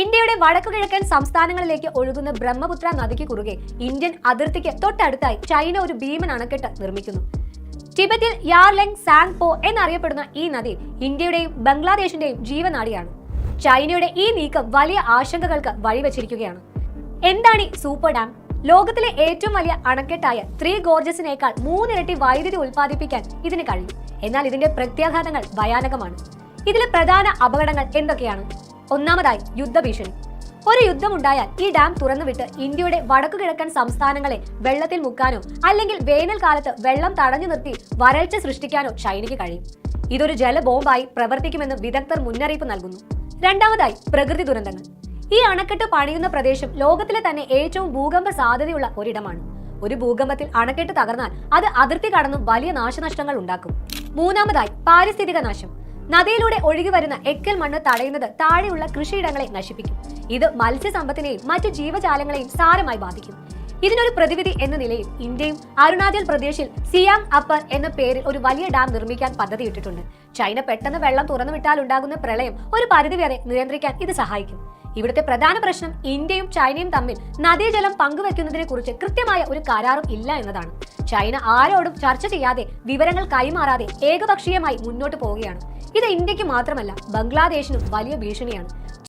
ഇന്ത്യയുടെ വടക്കുകിഴക്കൻ സംസ്ഥാനങ്ങളിലേക്ക് ഒഴുകുന്ന ബ്രഹ്മപുത്ര നദിക്ക് കുറുകെ ഇന്ത്യൻ അതിർത്തിക്ക് തൊട്ടടുത്തായി ചൈന ഒരു ഭീമൻ അണക്കെട്ട് നിർമ്മിക്കുന്നു. ടിബറ്റിൽ യാർലെങ് സാങ് പോ എന്നറിയപ്പെടുന്ന ഈ നദി ഇന്ത്യയുടെയും ബംഗ്ലാദേശിന്റെയും ജീവനാടിയാണ്. ചൈനയുടെ ഈ നീക്കം വലിയ ആശങ്കകൾക്ക് വഴിവെച്ചിരിക്കുകയാണ്. എന്താണ് ഈ സൂപ്പർ ഡാം? ലോകത്തിലെ ഏറ്റവും വലിയ അണക്കെട്ടായ ത്രീ ഗോർജസിനേക്കാൾ മൂന്നിരട്ടി വൈദ്യുതി ഉൽപ്പാദിപ്പിക്കാൻ ഇതിന് കഴിയും. എന്നാൽ ഇതിന്റെ പ്രത്യാഘാതങ്ങൾ ഭയാനകമാണ്. ഇതിലെ പ്രധാന അപകടങ്ങൾ എന്തൊക്കെയാണ്? ഒന്നാമതായി യുദ്ധഭീഷണി. ഒരു യുദ്ധമുണ്ടായാൽ ഈ ഡാം തുറന്നുവിട്ട് ഇന്ത്യയുടെ വടക്കു കിഴക്കൻ സംസ്ഥാനങ്ങളെ വെള്ളത്തിൽ മുക്കാനോ അല്ലെങ്കിൽ വേനൽക്കാലത്ത് വെള്ളം തടഞ്ഞു നിർത്തി വരൾച്ച സൃഷ്ടിക്കാനോ ചൈനയ്ക്ക് കഴിയും. ഇതൊരു ജലബോംബായി പ്രവർത്തിക്കുമെന്ന് വിദഗ്ധർ മുന്നറിയിപ്പ് നൽകുന്നു. രണ്ടാമതായി പ്രകൃതി ദുരന്തങ്ങൾ. ഈ അണക്കെട്ട് പണിയുന്ന പ്രദേശം ലോകത്തിലെ തന്നെ ഏറ്റവും ഭൂകമ്പ സാധ്യതയുള്ള ഒരിടമാണ്. ഒരു ഭൂകമ്പത്തിൽ അണക്കെട്ട് തകർന്നാൽ അത് അതിർത്തി കടന്നും വലിയ നാശനഷ്ടങ്ങൾ ഉണ്ടാക്കും. മൂന്നാമതായി പാരിസ്ഥിതിക നാശം. നദിയിലൂടെ ഒഴുകി വരുന്ന എക്കൽ മണ്ണ് തടയുന്നത് താഴെയുള്ള കൃഷിയിടങ്ങളെ നശിപ്പിക്കും. ഇത് മത്സ്യസമ്പത്തിനെയും മറ്റ് ജീവജാലങ്ങളെയും സാരമായി ബാധിക്കും. ഇതിനൊരു പ്രതിവിധി എന്ന നിലയിൽ ഇന്ത്യയും അരുണാചൽ പ്രദേശിൽ സിയാങ് അപ്പർ എന്ന പേരിൽ ഒരു വലിയ ഡാം നിർമ്മിക്കാൻ പദ്ധതിയിട്ടിട്ടുണ്ട് ചൈന പെട്ടെന്ന് വെള്ളം തുറന്നുവിട്ടാൽ ഉണ്ടാകുന്ന പ്രളയം ഒരു പരിധിവരെ നിയന്ത്രിക്കാൻ ഇത് സഹായിക്കും. ഇവിടുത്തെ പ്രധാന പ്രശ്നം ഇന്ത്യയും ചൈനയും തമ്മിൽ നദീജലം പങ്കുവെക്കുന്നതിനെ കുറിച്ച് കൃത്യമായ ഒരു കരാറും ഇല്ല എന്നതാണ്. ചൈന ആരോടും ചർച്ച ചെയ്യാതെ വിവരങ്ങൾ കൈമാറാതെ ഏകപക്ഷീയമായി മുന്നോട്ട് പോവുകയാണ്. ഇത് ഇന്ത്യയ്ക്ക് മാത്രമല്ല ബംഗ്ലാദേശിനും വലിയ ഭീഷണിയാണ്.